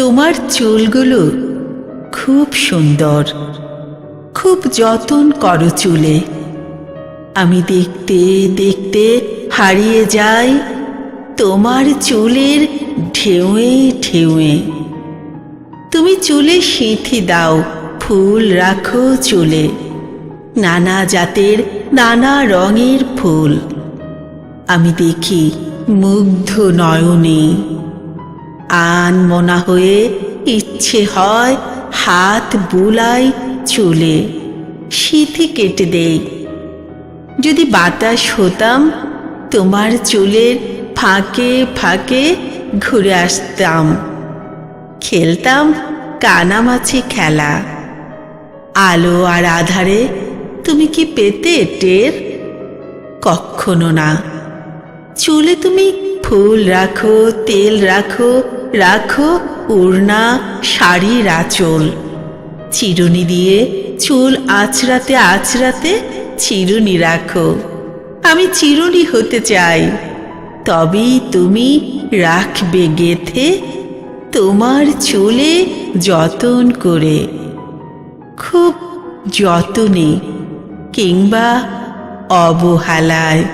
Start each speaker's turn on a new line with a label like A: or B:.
A: তোমার চুলগুলো খুব সুন্দর। খুব যতন করো চুলে। আমি দেখতে দেখতে হারিয়ে যাই তোমার চুলের ঢেউয়ে ঢেউয়ে। তুমি চুলে সিঁথি দাও, ফুল রাখো চুলে। নানা জাতের, নানা রঙের ফুল। আমি দেখি মুগ্ধ নয়নে। আন মনা হয়ে ইচ্ছে হয় হাত বুলাই চুলে। সিথি কেটে দেই। যদি বাতাস হতাম, তোমার চুলের ফাঁকে ফাঁকে ঘুরে আসতাম। খেলতাম কানামাছি খেলা। আলো আর আধারে তুমি কি পেতে টের? কখনো না। চুলে তুমি ফুল রাখো, তেল রাখো রাখো উড়না শাড়ির আঁচল। চিরুনি দিয়ে চুল আঁচড়াতে আঁচড়াতে চিরুনি রাখো। আমি চিরুনি হতে চাই। তবেই তুমি রাখবে গেথে তোমার চুলে যতন করে। খুব যতনে কিংবা অবহেলায়।